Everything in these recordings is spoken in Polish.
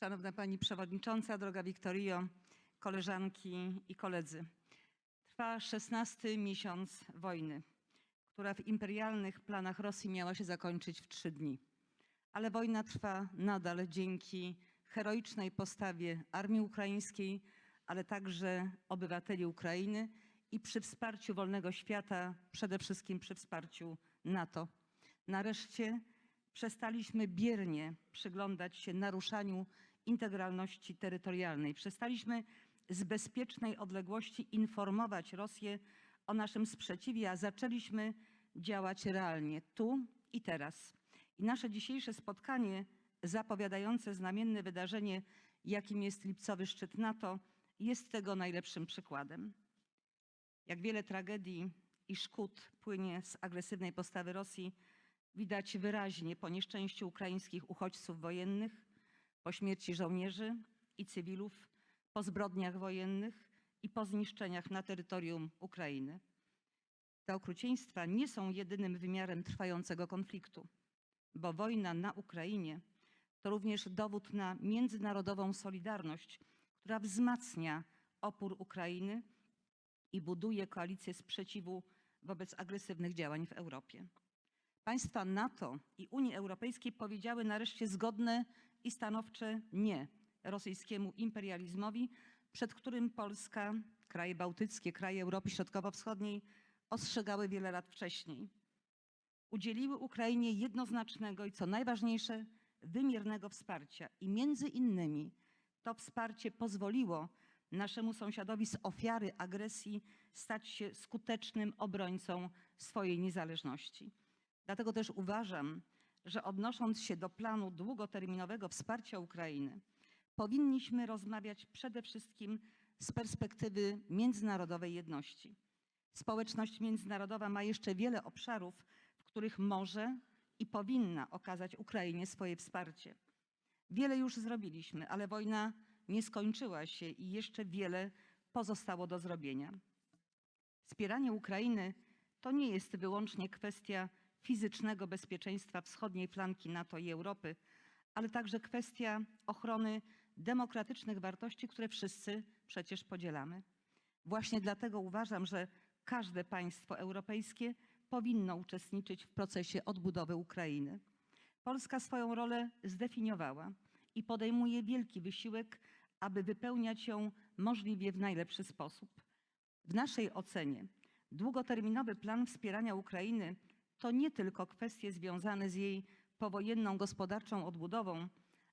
Szanowna Pani Przewodnicząca, droga Wiktorio, koleżanki i koledzy. Trwa 16 miesiąc wojny, która w imperialnych planach Rosji miała się zakończyć w trzy dni. Ale wojna trwa nadal dzięki heroicznej postawie armii ukraińskiej, ale także obywateli Ukrainy i przy wsparciu wolnego świata, przede wszystkim przy wsparciu NATO. Nareszcie przestaliśmy biernie przyglądać się naruszaniu integralności terytorialnej. Przestaliśmy z bezpiecznej odległości informować Rosję o naszym sprzeciwie, a zaczęliśmy działać realnie, tu i teraz. I nasze dzisiejsze spotkanie, zapowiadające znamienne wydarzenie, jakim jest lipcowy szczyt NATO, jest tego najlepszym przykładem. Jak wiele tragedii i szkód płynie z agresywnej postawy Rosji, widać wyraźnie po nieszczęściu ukraińskich uchodźców wojennych, po śmierci żołnierzy i cywilów, po zbrodniach wojennych i po zniszczeniach na terytorium Ukrainy. Te okrucieństwa nie są jedynym wymiarem trwającego konfliktu, bo wojna na Ukrainie to również dowód na międzynarodową solidarność, która wzmacnia opór Ukrainy i buduje koalicję sprzeciwu wobec agresywnych działań w Europie. Państwa NATO i Unii Europejskiej powiedziały nareszcie zgodne i stanowcze nie rosyjskiemu imperializmowi, przed którym Polska, kraje bałtyckie, kraje Europy Środkowo-Wschodniej ostrzegały wiele lat wcześniej. Udzieliły Ukrainie jednoznacznego i co najważniejsze, wymiernego wsparcia i między innymi to wsparcie pozwoliło naszemu sąsiadowi z ofiary agresji stać się skutecznym obrońcą swojej niezależności. Dlatego też uważam, że odnosząc się do planu długoterminowego wsparcia Ukrainy, powinniśmy rozmawiać przede wszystkim z perspektywy międzynarodowej jedności. Społeczność międzynarodowa ma jeszcze wiele obszarów, w których może i powinna okazać Ukrainie swoje wsparcie. Wiele już zrobiliśmy, ale wojna nie skończyła się i jeszcze wiele pozostało do zrobienia. Wspieranie Ukrainy to nie jest wyłącznie kwestia fizycznego bezpieczeństwa wschodniej flanki NATO i Europy, ale także kwestia ochrony demokratycznych wartości, które wszyscy przecież podzielamy. Właśnie dlatego uważam, że każde państwo europejskie powinno uczestniczyć w procesie odbudowy Ukrainy. Polska swoją rolę zdefiniowała i podejmuje wielki wysiłek, aby wypełniać ją możliwie w najlepszy sposób. W naszej ocenie długoterminowy plan wspierania Ukrainy to nie tylko kwestie związane z jej powojenną gospodarczą odbudową,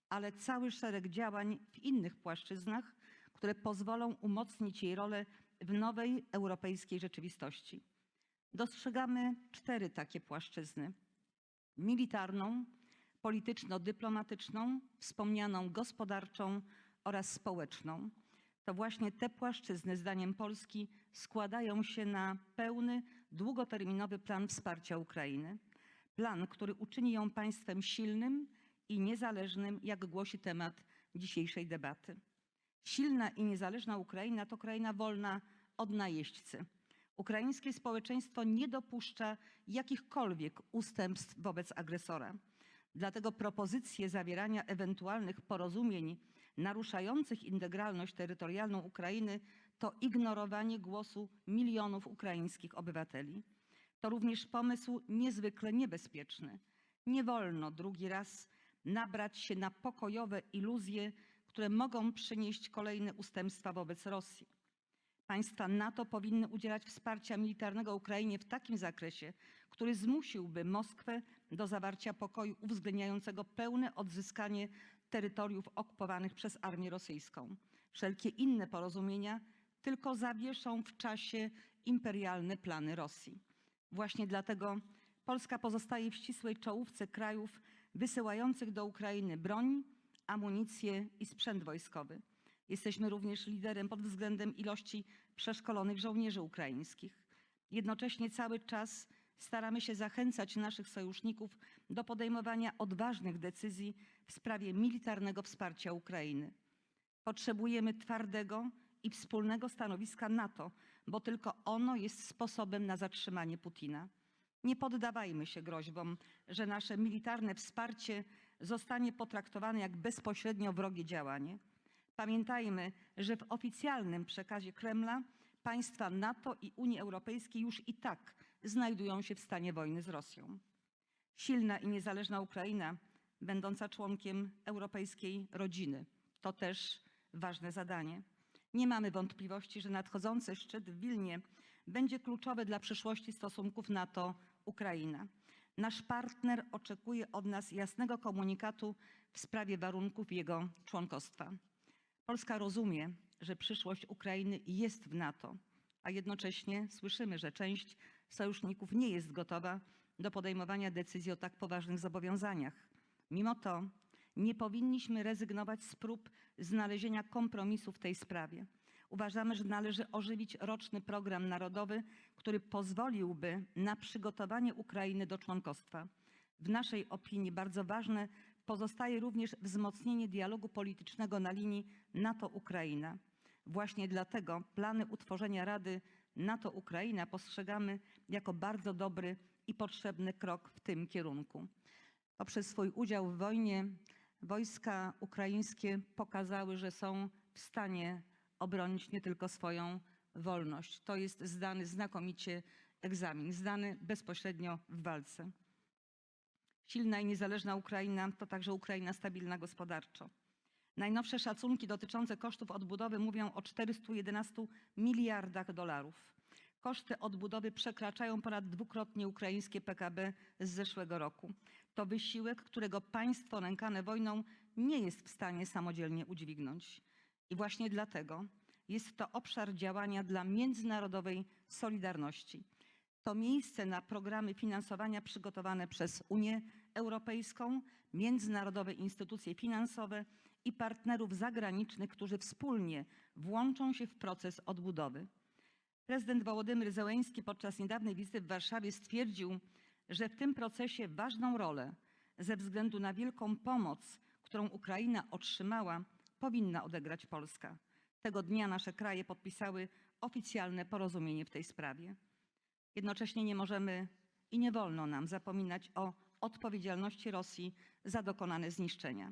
ale cały szereg działań w innych płaszczyznach, które pozwolą umocnić jej rolę w nowej europejskiej rzeczywistości. Dostrzegamy cztery takie płaszczyzny: militarną, polityczno-dyplomatyczną, wspomnianą gospodarczą oraz społeczną. To właśnie te płaszczyzny, zdaniem Polski, składają się na pełny, długoterminowy plan wsparcia Ukrainy. Plan, który uczyni ją państwem silnym i niezależnym, jak głosi temat dzisiejszej debaty. Silna i niezależna Ukraina to kraina wolna od najeźdźcy. Ukraińskie społeczeństwo nie dopuszcza jakichkolwiek ustępstw wobec agresora. Dlatego propozycje zawierania ewentualnych porozumień naruszających integralność terytorialną Ukrainy to ignorowanie głosu milionów ukraińskich obywateli. To również pomysł niezwykle niebezpieczny. Nie wolno drugi raz nabrać się na pokojowe iluzje, które mogą przynieść kolejne ustępstwa wobec Rosji. Państwa NATO powinny udzielać wsparcia militarnego Ukrainie w takim zakresie, który zmusiłby Moskwę do zawarcia pokoju uwzględniającego pełne odzyskanie terytoriów okupowanych przez armię rosyjską. Wszelkie inne porozumienia tylko zawieszą w czasie imperialne plany Rosji. Właśnie dlatego Polska pozostaje w ścisłej czołówce krajów wysyłających do Ukrainy broń, amunicję i sprzęt wojskowy. Jesteśmy również liderem pod względem ilości przeszkolonych żołnierzy ukraińskich. Jednocześnie cały czas staramy się zachęcać naszych sojuszników do podejmowania odważnych decyzji w sprawie militarnego wsparcia Ukrainy. Potrzebujemy twardego i wspólnego stanowiska NATO, bo tylko ono jest sposobem na zatrzymanie Putina. Nie poddawajmy się groźbom, że nasze militarne wsparcie zostanie potraktowany jak bezpośrednio wrogie działanie. Pamiętajmy, że w oficjalnym przekazie Kremla państwa NATO i Unii Europejskiej już i tak znajdują się w stanie wojny z Rosją. Silna i niezależna Ukraina, będąca członkiem europejskiej rodziny, to też ważne zadanie. Nie mamy wątpliwości, że nadchodzący szczyt w Wilnie będzie kluczowy dla przyszłości stosunków NATO-Ukraina. Nasz partner oczekuje od nas jasnego komunikatu w sprawie warunków jego członkostwa. Polska rozumie, że przyszłość Ukrainy jest w NATO, a jednocześnie słyszymy, że część sojuszników nie jest gotowa do podejmowania decyzji o tak poważnych zobowiązaniach. Mimo to nie powinniśmy rezygnować z prób znalezienia kompromisu w tej sprawie. Uważamy, że należy ożywić roczny program narodowy, który pozwoliłby na przygotowanie Ukrainy do członkostwa. W naszej opinii bardzo ważne pozostaje również wzmocnienie dialogu politycznego na linii NATO-Ukraina. Właśnie dlatego plany utworzenia Rady NATO-Ukraina postrzegamy jako bardzo dobry i potrzebny krok w tym kierunku. Poprzez swój udział w wojnie wojska ukraińskie pokazały, że są w stanie obronić nie tylko swoją wolność. To jest zdany znakomicie egzamin, zdany bezpośrednio w walce. Silna i niezależna Ukraina to także Ukraina stabilna gospodarczo. Najnowsze szacunki dotyczące kosztów odbudowy mówią o 411 miliardach dolarów. Koszty odbudowy przekraczają ponad dwukrotnie ukraińskie PKB z zeszłego roku. To wysiłek, którego państwo nękane wojną nie jest w stanie samodzielnie udźwignąć. I właśnie dlatego jest to obszar działania dla międzynarodowej solidarności. To miejsce na programy finansowania przygotowane przez Unię Europejską, międzynarodowe instytucje finansowe i partnerów zagranicznych, którzy wspólnie włączą się w proces odbudowy. Prezydent Wołodymyr Zełenski podczas niedawnej wizyty w Warszawie stwierdził, że w tym procesie ważną rolę ze względu na wielką pomoc, którą Ukraina otrzymała, powinna odegrać Polska. Tego dnia nasze kraje podpisały oficjalne porozumienie w tej sprawie. Jednocześnie nie możemy i nie wolno nam zapominać o odpowiedzialności Rosji za dokonane zniszczenia.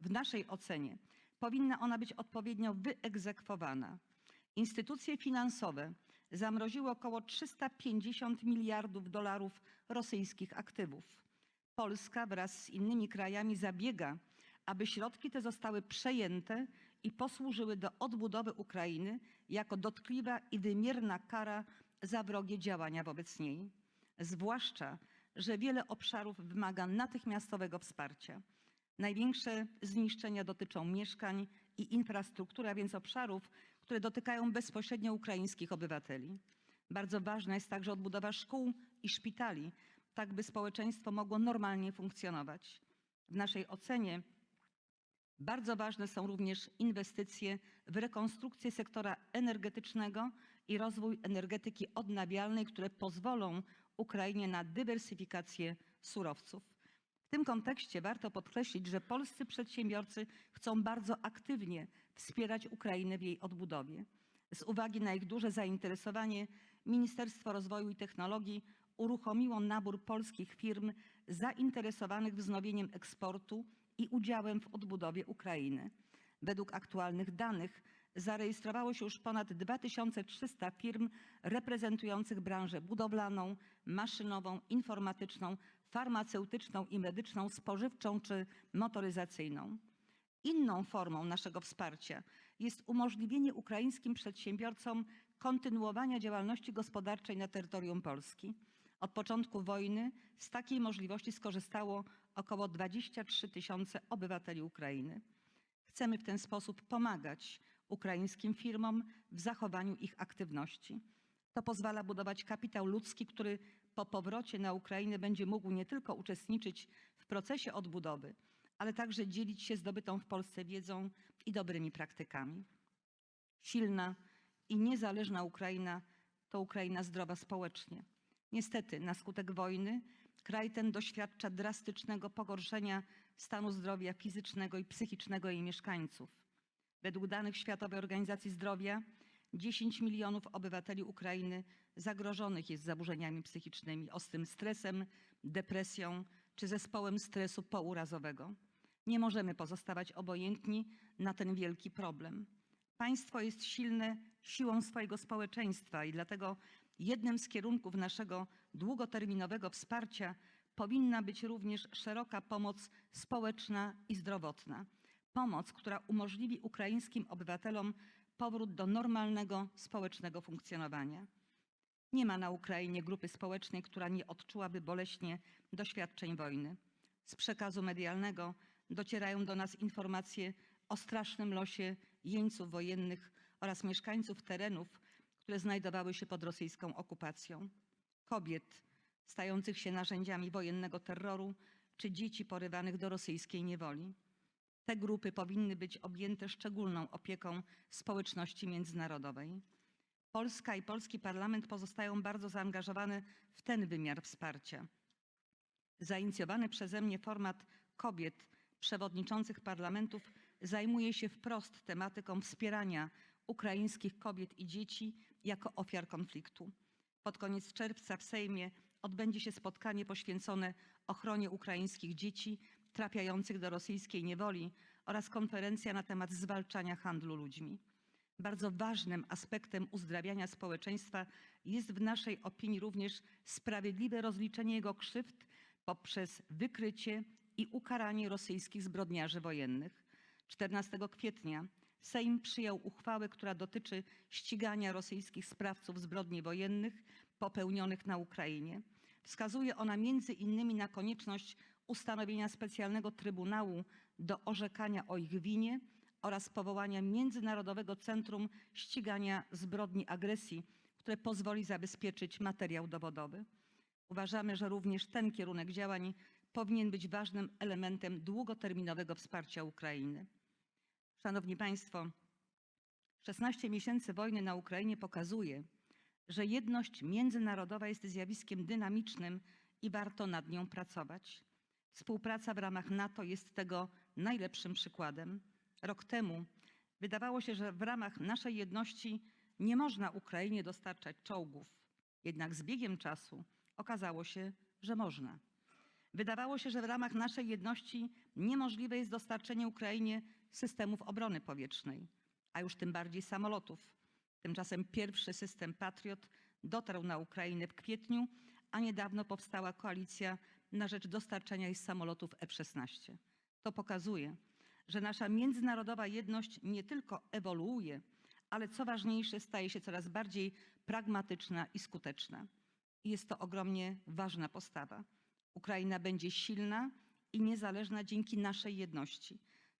W naszej ocenie powinna ona być odpowiednio wyegzekwowana. Instytucje finansowe zamroziły około 350 miliardów dolarów rosyjskich aktywów. Polska wraz z innymi krajami zabiega, aby środki te zostały przejęte i posłużyły do odbudowy Ukrainy jako dotkliwa i wymierna kara za wrogie działania wobec niej. Zwłaszcza, że wiele obszarów wymaga natychmiastowego wsparcia. Największe zniszczenia dotyczą mieszkań i infrastruktury, a więc obszarów, które dotykają bezpośrednio ukraińskich obywateli. Bardzo ważna jest także odbudowa szkół i szpitali, tak by społeczeństwo mogło normalnie funkcjonować. W naszej ocenie bardzo ważne są również inwestycje w rekonstrukcję sektora energetycznego i rozwój energetyki odnawialnej, które pozwolą Ukrainie na dywersyfikację surowców. W tym kontekście warto podkreślić, że polscy przedsiębiorcy chcą bardzo aktywnie wspierać Ukrainę w jej odbudowie. Z uwagi na ich duże zainteresowanie Ministerstwo Rozwoju i Technologii uruchomiło nabór polskich firm zainteresowanych wznowieniem eksportu i udziałem w odbudowie Ukrainy. Według aktualnych danych zarejestrowało się już ponad 2300 firm reprezentujących branżę budowlaną, maszynową, informatyczną, farmaceutyczną i medyczną, spożywczą czy motoryzacyjną. Inną formą naszego wsparcia jest umożliwienie ukraińskim przedsiębiorcom kontynuowania działalności gospodarczej na terytorium Polski. Od początku wojny z takiej możliwości skorzystało około 23 tysiące obywateli Ukrainy. Chcemy w ten sposób pomagać ukraińskim firmom w zachowaniu ich aktywności. To pozwala budować kapitał ludzki, który po powrocie na Ukrainę będzie mógł nie tylko uczestniczyć w procesie odbudowy, ale także dzielić się zdobytą w Polsce wiedzą i dobrymi praktykami. Silna i niezależna Ukraina to Ukraina zdrowa społecznie. Niestety, na skutek wojny kraj ten doświadcza drastycznego pogorszenia stanu zdrowia fizycznego i psychicznego jej mieszkańców. Według danych Światowej Organizacji Zdrowia 10 milionów obywateli Ukrainy zagrożonych jest zaburzeniami psychicznymi, ostrym stresem, depresją czy zespołem stresu pourazowego. Nie możemy pozostawać obojętni na ten wielki problem. Państwo jest silne siłą swojego społeczeństwa i dlatego jednym z kierunków naszego długoterminowego wsparcia powinna być również szeroka pomoc społeczna i zdrowotna. Pomoc, która umożliwi ukraińskim obywatelom powrót do normalnego społecznego funkcjonowania. Nie ma na Ukrainie grupy społecznej, która nie odczułaby boleśnie doświadczeń wojny. Z przekazu medialnego docierają do nas informacje o strasznym losie jeńców wojennych oraz mieszkańców terenów, które znajdowały się pod rosyjską okupacją. Kobiet stających się narzędziami wojennego terroru czy dzieci porywanych do rosyjskiej niewoli. Te grupy powinny być objęte szczególną opieką społeczności międzynarodowej. Polska i polski parlament pozostają bardzo zaangażowane w ten wymiar wsparcia. Zainicjowany przeze mnie format kobiet przewodniczących parlamentów zajmuje się wprost tematyką wspierania ukraińskich kobiet i dzieci jako ofiar konfliktu. Pod koniec czerwca w Sejmie odbędzie się spotkanie poświęcone ochronie ukraińskich dzieci trafiających do rosyjskiej niewoli oraz konferencja na temat zwalczania handlu ludźmi. Bardzo ważnym aspektem uzdrawiania społeczeństwa jest w naszej opinii również sprawiedliwe rozliczenie jego krzywd poprzez wykrycie i ukaranie rosyjskich zbrodniarzy wojennych. 14 kwietnia Sejm przyjął uchwałę, która dotyczy ścigania rosyjskich sprawców zbrodni wojennych popełnionych na Ukrainie. Wskazuje ona między innymi na konieczność ustanowienia specjalnego trybunału do orzekania o ich winie oraz powołania Międzynarodowego Centrum Ścigania Zbrodni Agresji, które pozwoli zabezpieczyć materiał dowodowy. Uważamy, że również ten kierunek działań powinien być ważnym elementem długoterminowego wsparcia Ukrainy. Szanowni Państwo, 16 miesięcy wojny na Ukrainie pokazuje, że jedność międzynarodowa jest zjawiskiem dynamicznym i warto nad nią pracować. Współpraca w ramach NATO jest tego najlepszym przykładem. Rok temu wydawało się, że w ramach naszej jedności nie można Ukrainie dostarczać czołgów. Jednak z biegiem czasu okazało się, że można. Wydawało się, że w ramach naszej jedności niemożliwe jest dostarczenie Ukrainie systemów obrony powietrznej, a już tym bardziej samolotów. Tymczasem pierwszy system Patriot dotarł na Ukrainę w kwietniu, a niedawno powstała koalicja na rzecz dostarczenia jej samolotów F-16. To pokazuje, że nasza międzynarodowa jedność nie tylko ewoluuje, ale co ważniejsze, staje się coraz bardziej pragmatyczna i skuteczna. Jest to ogromnie ważna postawa. Ukraina będzie silna i niezależna dzięki naszej jedności.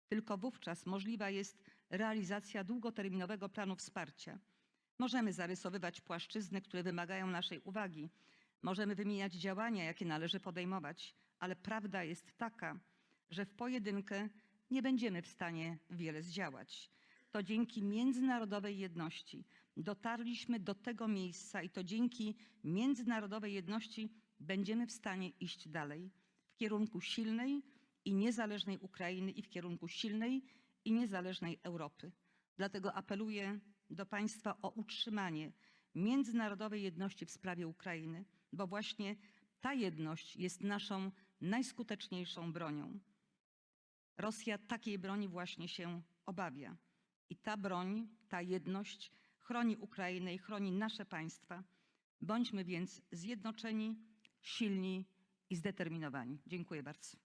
Tylko wówczas możliwa jest realizacja długoterminowego planu wsparcia. Możemy zarysowywać płaszczyzny, które wymagają naszej uwagi. Możemy wymieniać działania, jakie należy podejmować, ale prawda jest taka, że w pojedynkę nie będziemy w stanie wiele zdziałać. To dzięki międzynarodowej jedności dotarliśmy do tego miejsca i to dzięki międzynarodowej jedności będziemy w stanie iść dalej w kierunku silnej i niezależnej Ukrainy i w kierunku silnej i niezależnej Europy. Dlatego apeluję do Państwa o utrzymanie międzynarodowej jedności w sprawie Ukrainy, bo właśnie ta jedność jest naszą najskuteczniejszą bronią. Rosja takiej broni właśnie się obawia. I ta broń, ta jedność chroni Ukrainę i chroni nasze państwa. Bądźmy więc zjednoczeni, silni i zdeterminowani. Dziękuję bardzo.